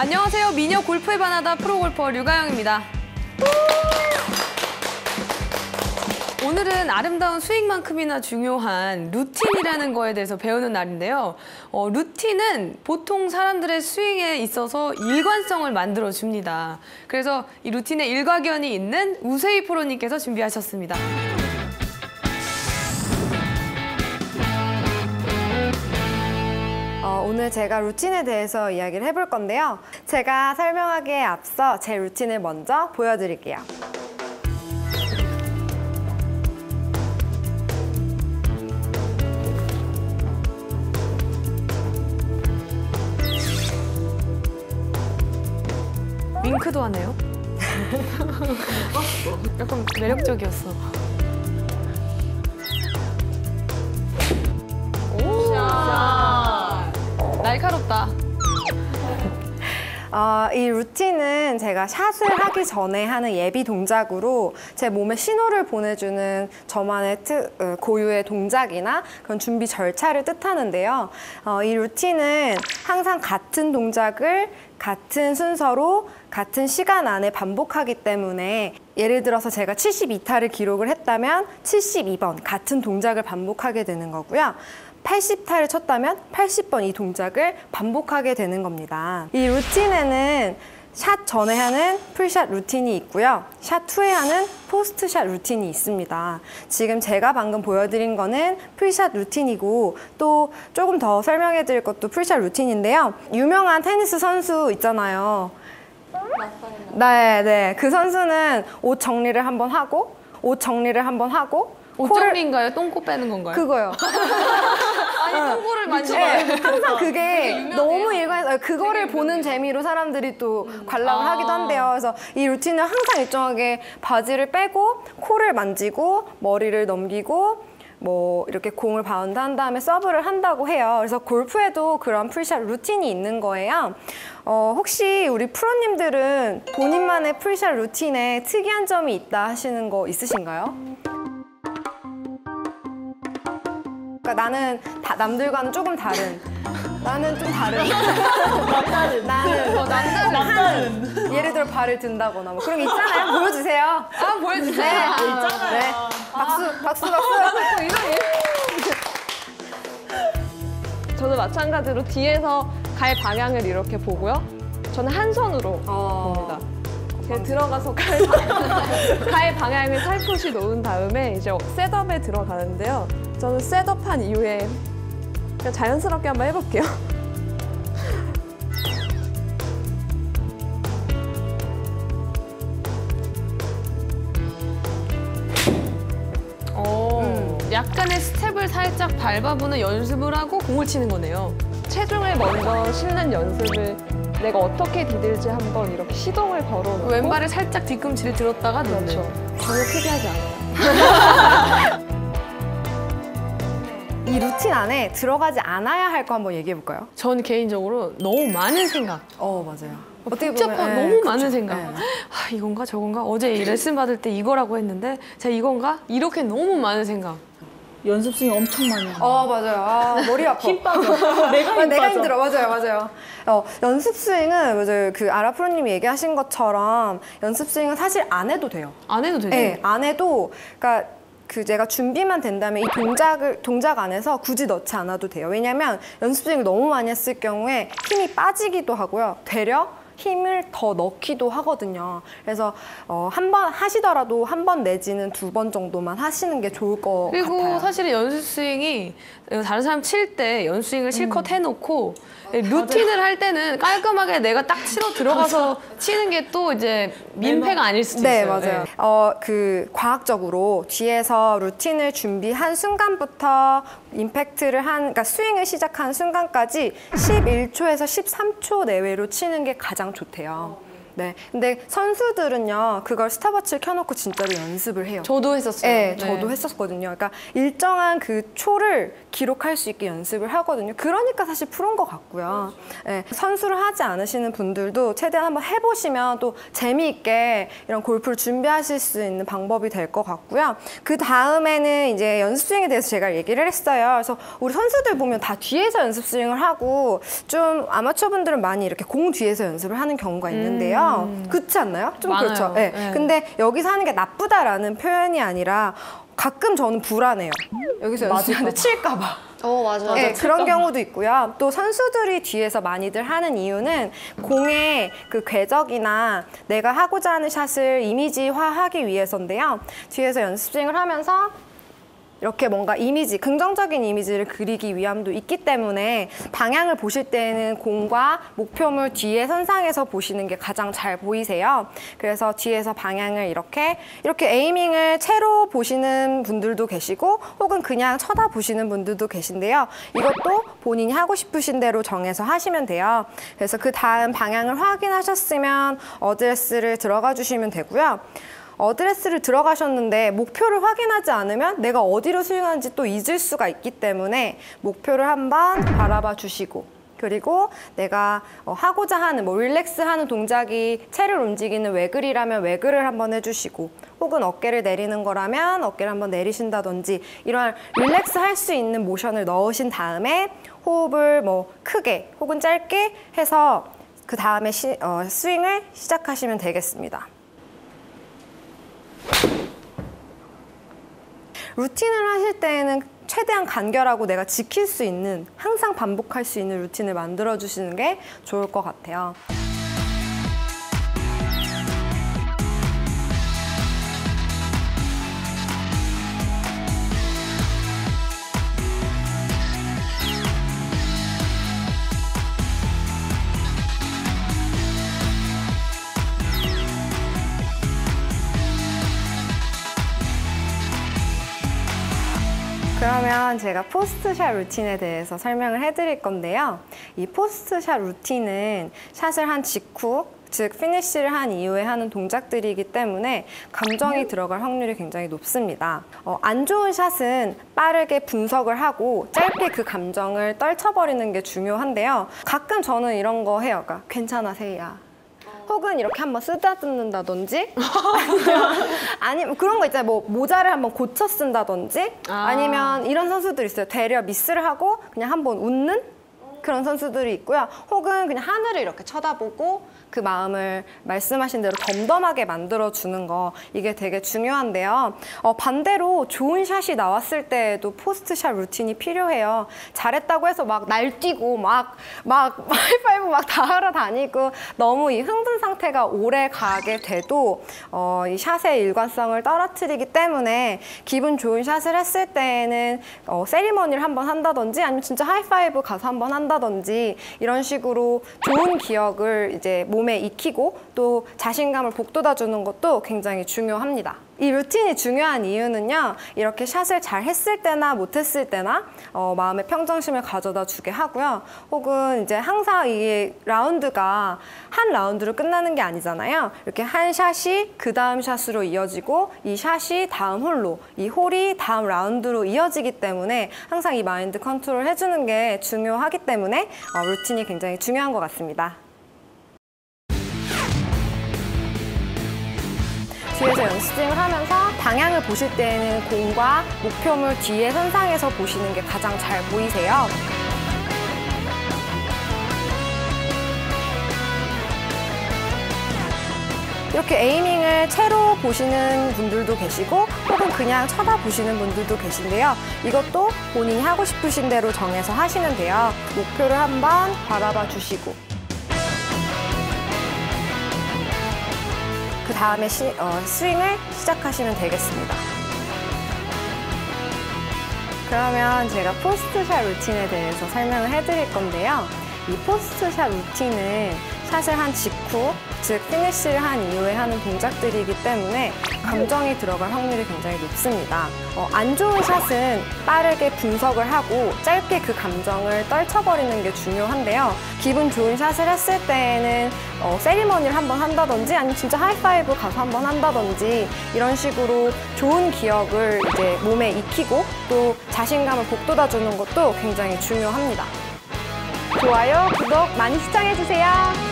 안녕하세요. 미녀 골프에 반하다 프로골퍼 류가영입니다. 오늘은 아름다운 스윙만큼이나 중요한 루틴이라는 거에 대해서 배우는 날인데요. 어, 루틴은 보통 사람들의 스윙에 있어서 일관성을 만들어 줍니다. 그래서 이 루틴에 일가견이 있는 우세희 프로님께서 준비하셨습니다. 오늘 제가 루틴에 대해서 이야기를 해볼 건데요. 제가 설명하기에 앞서 제 루틴을 먼저 보여드릴게요. 윙크도 하네요. 약간 매력적이었어. 날카롭다. 어, 이 루틴은 제가 샷을 하기 전에 하는 예비 동작으로 제 몸에 신호를 보내주는 저만의 트- 어, 고유의 동작이나 그런 준비 절차를 뜻하는데요. 어, 이 루틴은 항상 같은 동작을 같은 순서로 같은 시간 안에 반복하기 때문에 예를 들어서 제가 72타를 기록을 했다면 72번 같은 동작을 반복하게 되는 거고요. 80타를 쳤다면 80번 이 동작을 반복하게 되는 겁니다. 이 루틴에는 샷 전에 하는 풀샷 루틴이 있고요. 샷 후에 하는 포스트샷 루틴이 있습니다. 지금 제가 방금 보여드린 거는 풀샷 루틴이고 또 조금 더 설명해 드릴 것도 풀샷 루틴인데요. 유명한 테니스 선수 있잖아요. 네, 네. 그 선수는 옷 정리를 한번 하고 옷 정리를 한번 하고 옷정리인가요? 똥꼬 빼는 건가요? 그거요. 아니, 똥꼬를 네, 만져봐요. 항상 그게 너무 일관, 그거를 보는 재미로 사람들이 또 관람을 아. 하기도 한대요. 그래서 이 루틴은 항상 일정하게 바지를 빼고 코를 만지고 머리를 넘기고 뭐 이렇게 공을 바운드 한 다음에 서브를 한다고 해요. 그래서 골프에도 그런 풀샷 루틴이 있는 거예요. 어, 혹시 우리 프로님들은 본인만의 풀샷 루틴에 특이한 점이 있다 하시는 거 있으신가요? 그러니까 나는 다, 남들과는 조금 다른. 나는 좀 다른. 나는 어, 남자는 예를 들어 발을 든다거나 뭐 그런 게 있잖아요. 보여주세요. 아, 보여주세요. 네. 네. 박수, 박수, 박수. 저도 마찬가지로 뒤에서 갈 방향을 이렇게 보고요. 저는 한 손으로 어. 봅니다. 이렇게 들어가서 갈, 방- 갈 방향을 살포시 놓은 다음에 이제 셋업에 들어가는데요. 저는 셋업한 이후에 그냥 자연스럽게 한번 해볼게요. 어, 약간의 스텝을 살짝 밟아보는 연습을 하고 공을 치는 거네요. 체중을 먼저 싣는 연습을 내가 어떻게 디딜지 한번 이렇게 시동을 걸어놓고 왼발을 살짝 뒤꿈치를 들었다가 넣는. 그렇죠. 전혀 특이하지 않아요. 이 루틴 안에 들어가지 않아야 할 거 한번 얘기해 볼까요? 전 개인적으로 너무 많은 생각. 어, 맞아요. 복잡한 네, 너무 그쵸. 많은 생각. 네. 아, 이건가 저건가 어제 이 레슨 받을 때 이거라고 했는데 제가 이건가 이렇게 너무 많은 생각. 연습 스윙 엄청 많이 해요. 어, 맞아요. 아, 머리 아파. 힘 빠져. 내가 아, 힘 내가 빠져. 힘들어. 맞아요, 맞아요. 어, 연습 스윙은 맞아요. 그 아라 프로님이 얘기하신 것처럼 연습 스윙은 사실 안 해도 돼요. 안 해도 되죠. 네, 안 해도 그러니까 그 제가 준비만 된다면 이 동작을 동작 안에서 굳이 넣지 않아도 돼요. 왜냐면 연습 스윙을 너무 많이 했을 경우에 힘이 빠지기도 하고요. 되려 힘을 더 넣기도 하거든요. 그래서 어, 한 번 하시더라도 한 번 내지는 두 번 정도만 하시는 게 좋을 것 그리고 같아요. 사실은 연습 스윙이 다른 사람 칠 때 연습 스윙을 실컷 음. 해놓고 루틴을 할 때는 깔끔하게 내가 딱 치러 들어가서 치는 게 또 이제 민폐가 아닐 수도 네, 있어요. 맞아요. 어, 그 과학적으로 뒤에서 루틴을 준비한 순간부터 임팩트를 한, 그러니까 스윙을 시작한 순간까지 11초에서 13초 내외로 치는 게 가장 좋대요. 네. 근데 선수들은요, 그걸 스탑워치를 켜놓고 진짜로 연습을 해요. 저도 했었어요. 네, 저도 했었거든요. 그러니까 일정한 그 초를 기록할 수 있게 연습을 하거든요. 그러니까 사실 프로인 것 같고요. 네, 선수를 하지 않으시는 분들도 최대한 한번 해보시면 또 재미있게 이런 골프를 준비하실 수 있는 방법이 될 것 같고요. 그 다음에는 이제 연습 스윙에 대해서 제가 얘기를 했어요. 그래서 우리 선수들 보면 다 뒤에서 연습 스윙을 하고 좀 아마추어 분들은 많이 이렇게 공 뒤에서 연습을 하는 경우가 있는데요. 그렇지 않나요? 좀 많아요. 그렇죠. 네. 네. 근데 여기서 하는 게 나쁘다라는 표현이 아니라 가끔 저는 불안해요. 여기서 연습하는데 칠까봐. 어, 맞아요. 네, 그런 경우도 있고요. 또 선수들이 뒤에서 많이들 하는 이유는 공의 그 궤적이나 내가 하고자 하는 샷을 이미지화하기 위해서인데요. 뒤에서 연습 스윙을 하면서 이렇게 뭔가 이미지, 긍정적인 이미지를 그리기 위함도 있기 때문에 방향을 보실 때는 공과 목표물 뒤에 선상에서 보시는 게 가장 잘 보이세요. 그래서 뒤에서 방향을 이렇게, 이렇게 에이밍을 채로 보시는 분들도 계시고 혹은 그냥 쳐다보시는 분들도 계신데요. 이것도 본인이 하고 싶으신 대로 정해서 하시면 돼요. 그래서 그 다음 방향을 확인하셨으면 어드레스를 들어가 주시면 되고요. 어드레스를 들어가셨는데 목표를 확인하지 않으면 내가 어디로 스윙하는지 또 잊을 수가 있기 때문에 목표를 한번 바라봐 주시고 그리고 내가 어, 하고자 하는 뭐 릴렉스 하는 동작이 채를 움직이는 외글이라면 외글을 한번 해주시고 혹은 어깨를 내리는 거라면 어깨를 한번 내리신다든지 이러한 릴렉스 할 수 있는 모션을 넣으신 다음에 호흡을 뭐 크게 혹은 짧게 해서 그 다음에 시- 어, 스윙을 시작하시면 되겠습니다. 루틴을 하실 때에는 최대한 간결하고 내가 지킬 수 있는 항상 반복할 수 있는 루틴을 만들어 주시는 게 좋을 것 같아요. 그러면 제가 포스트샷 루틴에 대해서 설명을 해드릴 건데요. 이 포스트샷 루틴은 샷을 한 직후, 즉 피니쉬를 한 이후에 하는 동작들이기 때문에 감정이 들어갈 확률이 굉장히 높습니다. 어, 안 좋은 샷은 빠르게 분석을 하고 짧게 그 감정을 떨쳐버리는 게 중요한데요. 가끔 저는 이런 거 해요. 그러니까 괜찮아, 세이야. 혹은 이렇게 한번 쓰다듬는다든지 아니면, 그런 거 있잖아요. 뭐 모자를 한번 고쳐 쓴다든지 아. 아니면 이런 선수들 있어요. 되려 미스를 하고 그냥 한번 웃는 그런 선수들이 있고요. 혹은 그냥 하늘을 이렇게 쳐다보고 그 마음을 말씀하신 대로 덤덤하게 만들어주는 거 이게 되게 중요한데요. 어, 반대로 좋은 샷이 나왔을 때에도 포스트샷 루틴이 필요해요. 잘했다고 해서 막 날뛰고 막, 막 하이파이브 막 다 하러 다니고 너무 이 흥분 상태가 오래 가게 돼도 어, 이 샷의 일관성을 떨어뜨리기 때문에 기분 좋은 샷을 했을 때에는 어, 세리머니를 한번 한다든지 아니면 진짜 하이파이브 가서 한번 한다든지 이런 식으로 좋은 기억을 이제 몸에 익히고 또 자신감을 북돋아주는 것도 굉장히 중요합니다. 이 루틴이 중요한 이유는요, 이렇게 샷을 잘 했을 때나 못했을 때나 어, 마음의 평정심을 가져다 주게 하고요. 혹은 이제 항상 이 라운드가 한 라운드로 끝나는 게 아니잖아요. 이렇게 한 샷이 그 다음 샷으로 이어지고 이 샷이 다음 홀로, 이 홀이 다음 라운드로 이어지기 때문에 항상 이 마인드 컨트롤 해주는 게 중요하기 때문에 어, 루틴이 굉장히 중요한 것 같습니다. 뒤에서 연습을 하면서 방향을 보실 때는 공과 목표물 뒤에 선상에서 보시는 게 가장 잘 보이세요. 이렇게 에이밍을 채로 보시는 분들도 계시고 혹은 그냥 쳐다보시는 분들도 계신데요. 이것도 본인이 하고 싶으신 대로 정해서 하시면 돼요. 목표를 한번 바라봐 주시고 다음에 시, 어, 스윙을 시작하시면 되겠습니다. 그러면 제가 포스트샷 루틴에 대해서 설명을 해드릴 건데요. 이 포스트샷 루틴은 샷을 한 직후, 즉 피니쉬를 한 이후에 하는 동작들이기 때문에 감정이 들어갈 확률이 굉장히 높습니다. 어, 안 좋은 샷은 빠르게 분석을 하고 짧게 그 감정을 떨쳐버리는 게 중요한데요. 기분 좋은 샷을 했을 때에는 어, 세리머니를 한번 한다든지 아니면 진짜 하이파이브 가서 한번 한다든지 이런 식으로 좋은 기억을 이제 몸에 익히고 또 자신감을 북돋아주는 것도 굉장히 중요합니다. 좋아요, 구독 많이 시청해주세요.